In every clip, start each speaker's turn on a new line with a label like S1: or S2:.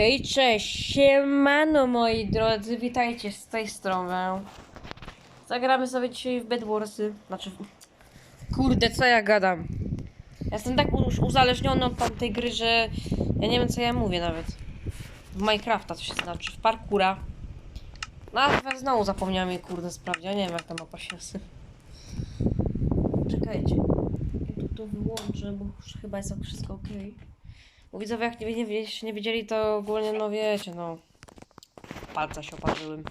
S1: Okej, cześć, siemano moi drodzy, witajcie z tej strony. Zagramy sobie dzisiaj w Bedwarsy, znaczy, kurde, co ja gadam. Ja jestem tak już uzależniony od tamtej gry, że ja nie wiem co ja mówię nawet. W Minecrafta to się znaczy, w parkura. No, znowu zapomniałem jej kurde sprawdzić, nie wiem jak ta mapa się. Czekajcie, ja tu to wyłączę, bo już chyba jest wszystko ok. Bo widzowie, jak nie, nie, nie wiedzieli, to ogólnie, no wiecie, no. Palca się oparzyłem.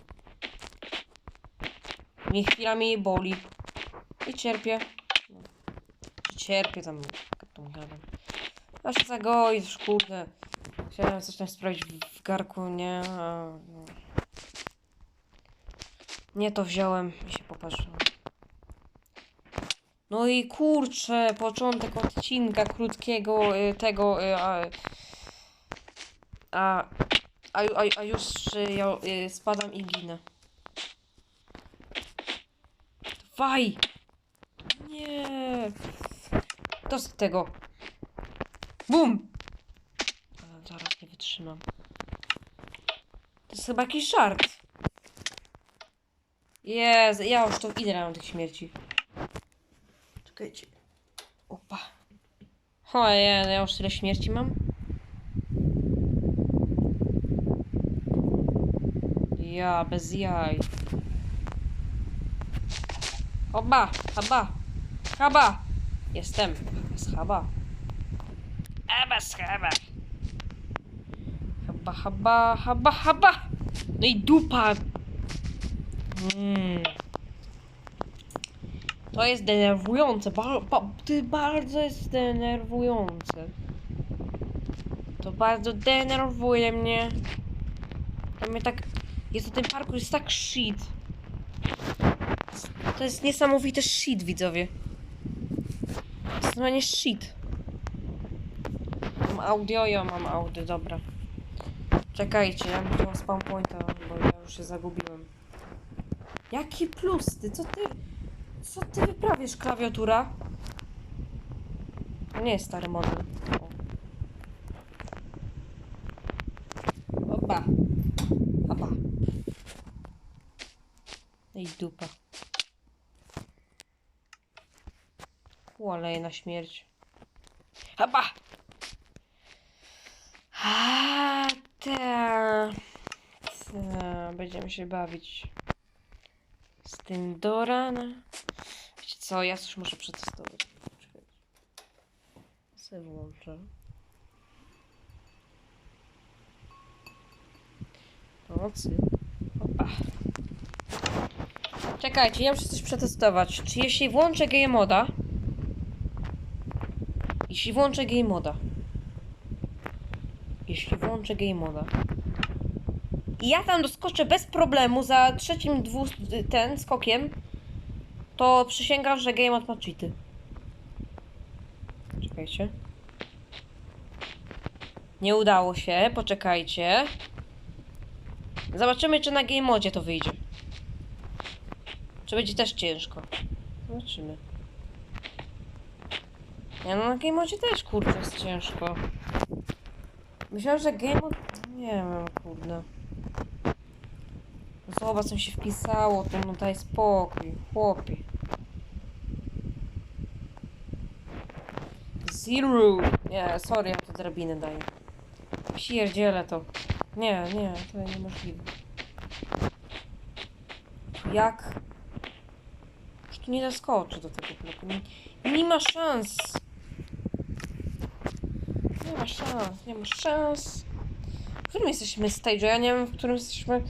S1: Mi chwilami boli. I cierpię. No. Cierpię tam, tam gadam. A się zagoi, już kurde. Chciałem coś tam sprawdzić w, w garku, nie? A, no. Nie to wziąłem i się popatrzyłem. No i kurczę, początek odcinka krótkiego y, tego, y, a, a, a, a, już ja y, spadam i ginę. Dawaj! Nie! To z tego. Bum! Zaraz nie wytrzymam. To jest chyba jakiś żart. Jezu, ja już to idę na tych śmierci. Czekajcie. Opa. O, ja, już tyle śmierci mam. Ja, bez jaj. Oba, haba. Haba. Jestem. Bez haba. A, bez haba. Haba, haba, haba, haba. No i dupa. Mm. To jest denerwujące. Ba, ba, ty bardzo jest denerwujące. To bardzo denerwuje mnie. To mnie tak. Jest to ten parkour jest tak shit. To jest niesamowite shit, widzowie. To jest shit. Mam audio, ja mam audio, dobra. Czekajcie, ja bym spawn pointa, bo ja już się zagubiłem. Jaki plus ty? Co ty? Co ty wyprawiasz, klawiatura? To nie jest stary model. O. Oba. Oba. No I dupa. Kualeje na śmierć. Oba. A, te. te. Będziemy się bawić. Z tym do rana. Co, ja coś muszę przetestować. Czekajcie. Sobie włączę. Nocy. Opa. Czekajcie, ja muszę coś przetestować. Czy jeśli włączę game moda... Jeśli włączę game moda... Jeśli włączę game moda... I ja tam doskoczę bez problemu za trzecim dwu, ten skokiem, to przysięgam, że game ma cheaty. Czekajcie. Nie udało się, poczekajcie. Zobaczymy, czy na game modzie to wyjdzie. Czy będzie też ciężko. Zobaczymy. Ja no na game modzie też kurde jest ciężko. Myślałem, że game mod... Nie wiem, kurde. Zobacz, co mi się wpisało, to no daj spokój, chłopie. Zero! Nie, sorry, ja tu drabiny daję. Pierdzielę to. Nie, nie, to niemożliwe. Jak? Już tu nie zaskoczy do tego bloku. Nie, nie ma szans. Nie ma szans, nie ma szans. W którym jesteśmy stage'u? Ja nie wiem, w którym jesteśmy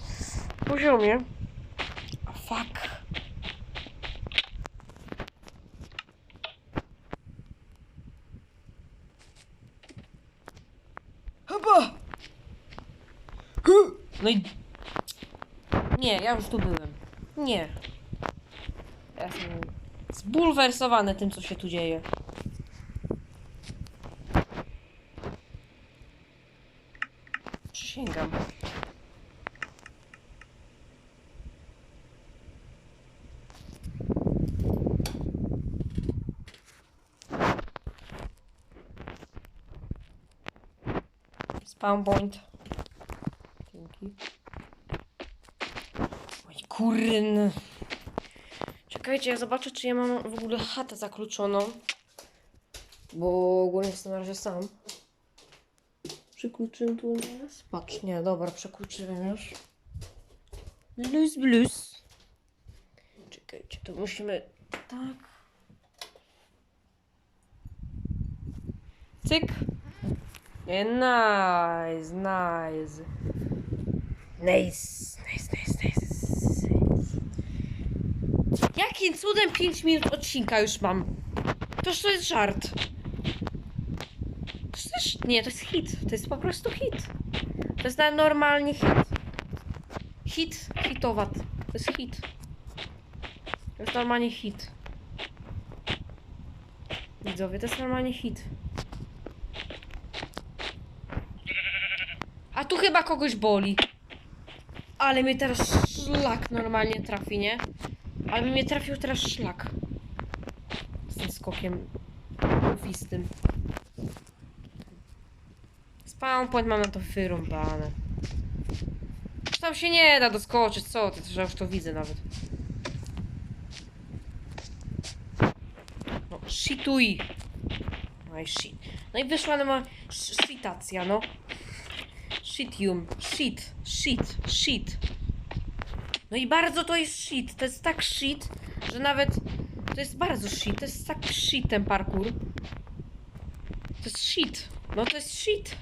S1: poziomie. A fuck. Chyba! No i... Nie, ja już tu byłem. Nie. Ja jestem zbulwersowany tym, co się tu dzieje. Przysięgam. Spawn point. chłopaki. Oj, kuryn. Czekajcie, ja zobaczę, czy ja mam w ogóle chatę zakluczoną. Bo ogólnie jestem na razie sam. Przekluczyłem tu nas? Patrz, nie, dobra, przekluczyłem już. Luz, blues. Czekajcie, to musimy tak. Cyk. Nice, nice. Nice, nice, nice, nice. Jakim cudem 5 minut odcinka już mam? Toż to jest żart. To jest, nie, to jest hit. To jest po prostu hit. To jest normalnie hit. Hit, hitowat. To jest hit. To jest normalnie hit. Widzowie, to jest normalnie hit. A tu chyba kogoś boli. Ale mnie teraz szlak normalnie trafi, nie? Ale mnie trafił teraz szlak. Z tym skokiem ufistym. Spawn point mam na to wyrąbane. Tam się nie da doskoczyć, co ty, że już to widzę nawet. No, shituj. No i shit. No i wyszła nama shitacja, no. Shitium, shit, shit, shit. No i bardzo to jest shit. To jest tak shit, że nawet... To jest bardzo shit. To jest tak shit ten parkour. To jest shit. No to jest shit.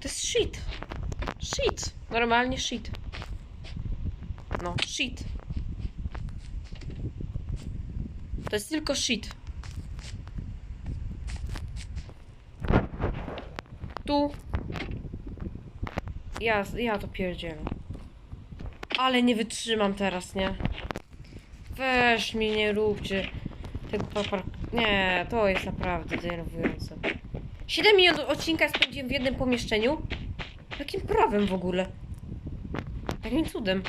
S1: To jest shit. Shit. Normalnie shit. No, shit. To jest tylko shit. Tu. Ja, ja to pierdzielę. Ale nie wytrzymam teraz, nie? Weź mi, nie róbcie tego papar... Nie, to jest naprawdę denerwujące. 7 minut odcinka spędziłem w jednym pomieszczeniu? Jakim prawem w ogóle? Jakim cudem?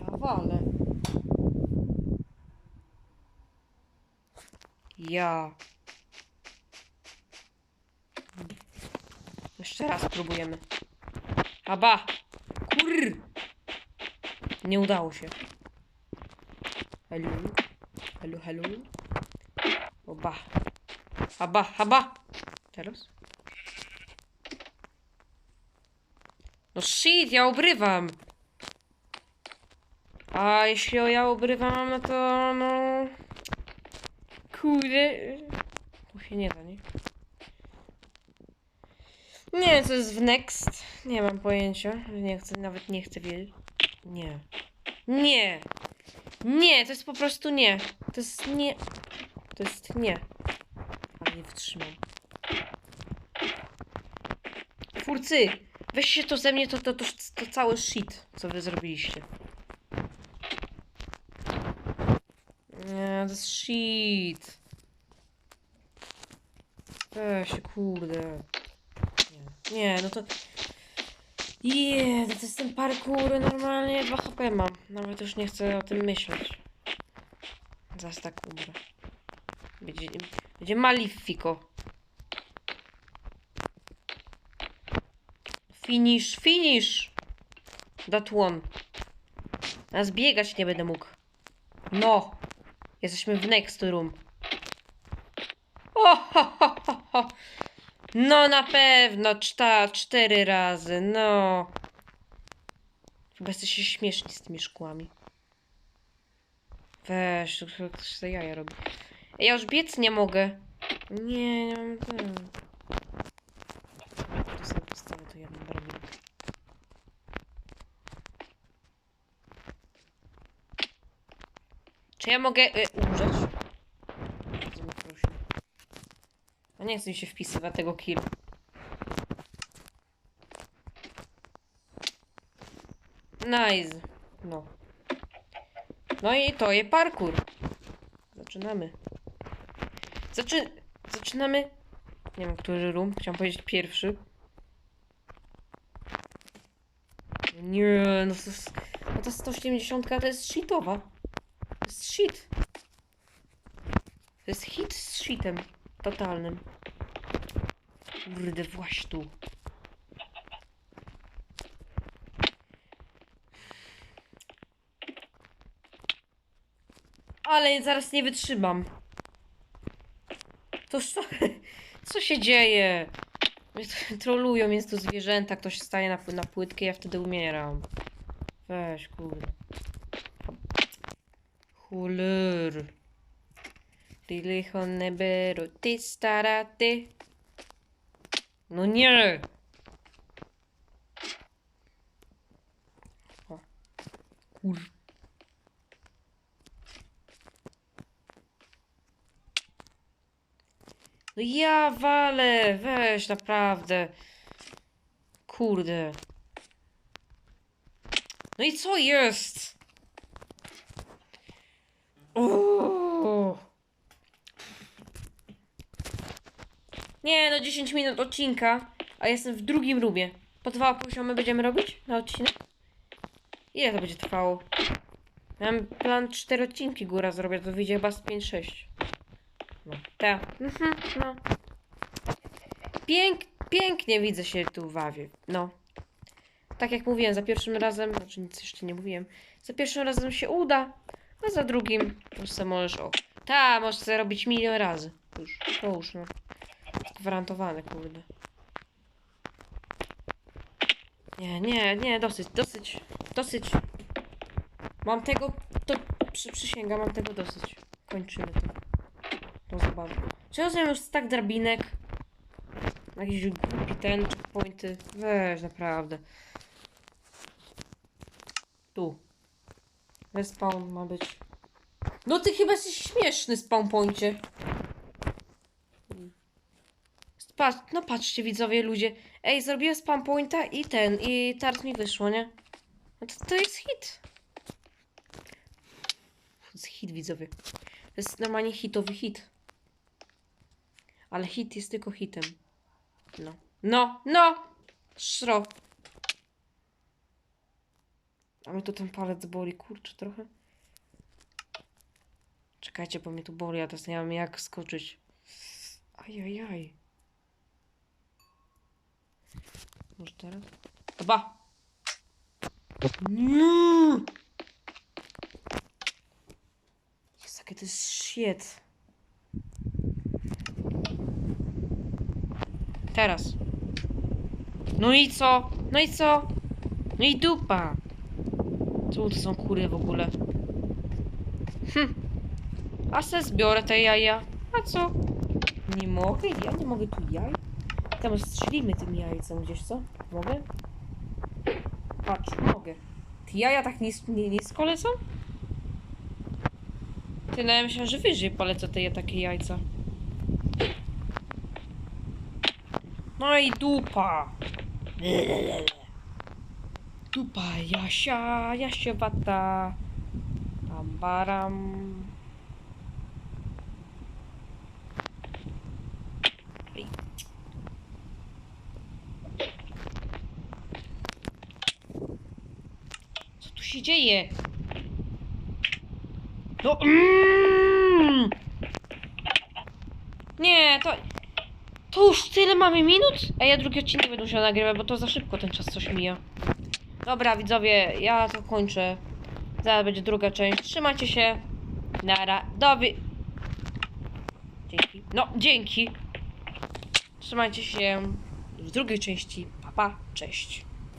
S1: Ja walę. Ja. Jeszcze raz próbujemy. Aba! Kur! Nie udało się. Halo? Halo, halo? Oba. Aba, aba! Teraz? No shit, ja obrywam! A jeśli ja obrywam, no to no... Kurde... Tu się nie da, nie? Nie wiem, co jest w Next. Nie mam pojęcia. Nie chcę, nawet nie chcę wiedzieć. Nie. Nie! Nie, to jest po prostu nie. To jest nie. To jest nie. Ale nie wytrzymam. Twórcy! Weźcie to ze mnie, to, to, to, to cały shit, co wy zrobiliście. Nie, to jest shit. Weź, kurde. Nie, no to... Je, no to jest ten parkour normalnie 2 HP mam. Nawet już nie chcę o tym myśleć. Zaraz tak umrę. Będzie, będzie malifico. Finish, finish! That one. Teraz biegać nie będę mógł. No! Jesteśmy w next room. O, ho, ho, ho, ho. No na pewno, czta, cztery razy, no. Chyba jesteście śmieszni z tymi szkłami. Weź, to ktoś za jaja robi. Ja już biec nie mogę. Nie, nie mam ten. To drabinkę. Czy ja mogę y, umrzeć? Bardzo mnie prosi. No nie chcę mi się wpisywać tego kill. Nice. No. No i to jest parkour. Zaczynamy. Zaczy... Zaczynamy. Nie wiem, który room. Chciałam powiedzieć pierwszy. Nie, no to jest... No ta 170 to jest shitowa. To jest shit. To jest hit z shitem totalnym. Kurde, właśnie tu. Ale zaraz nie wytrzymam. To co? Co się dzieje? Trolują, więc tu zwierzęta, ktoś staje na, na płytkę, ja wtedy umieram. Weź, kurde. Chuler. Ty licho neberu, ty stara, ty. No nie! O. Kur... No ja walę, weź naprawdę. Kurde. No i co jest? Nie, no 10 minut odcinka, a jestem w drugim rubie. Po dwa poziomy będziemy robić na odcinek? Ile to będzie trwało? Mam plan 4 odcinki góra zrobię, to wyjdzie chyba z 5-6. No, tak. No. Pięk, pięknie widzę się tu w Wawie. No. Tak jak mówiłem, za pierwszym razem, znaczy nic jeszcze nie mówiłem, za pierwszym razem się uda, a za drugim już se możesz, o. Ta, możesz sobie robić milion razy. Już, to już, no. Gwarantowane, kurde. Nie, nie, nie, dosyć, dosyć, dosyć. Mam tego, to przy, przysięgam, mam tego dosyć. Kończymy to. Tą zabawę. Czego sobie już tak drabinek? Jakiś głupi ten, checkpointy. Weź, naprawdę. Tu. Respawn ma być. No ty chyba jesteś śmieszny, spawn poincie. Patrz, no patrzcie widzowie, ludzie. Ej, zrobiłem spam pointa i ten, i teraz mi wyszło, nie? No to, to jest hit. To jest hit, widzowie. To jest normalnie hitowy hit. Ale hit jest tylko hitem. No. No, no! Szro. A mnie tu ten palec boli, kurczę, trochę. Czekajcie, bo mnie tu boli, a teraz nie mam jak skoczyć. Ajajaj. Może teraz? Oba! Nie! Jest jakie to jest shit. Teraz. No i co? No i co? No i dupa. Co to są kury w ogóle? Hm. A se zbiorę te jaja. A co? Nie mogę? Ja nie mogę tu jaj? Tam strzelimy tym jajcem gdzieś, co? Mogę? Patrz, mogę. Te jaja tak nis nie, nisko lecą? Ty, no ja myślałem, że wyżej polecą te takie jajca. No i dupa. Dupa Jasia, Jasiowata. Tam baram. Się dzieje? No. Mm! Nie, to. To już tyle mamy minut? A ja drugi odcinek będę musiał nagrywać, bo to za szybko ten czas coś mija. Dobra, widzowie, ja to kończę. Zaraz będzie druga część. Trzymajcie się. Nara. Dowi. Dzięki. No, dzięki. Trzymajcie się w drugiej części. Pa, pa. Cześć.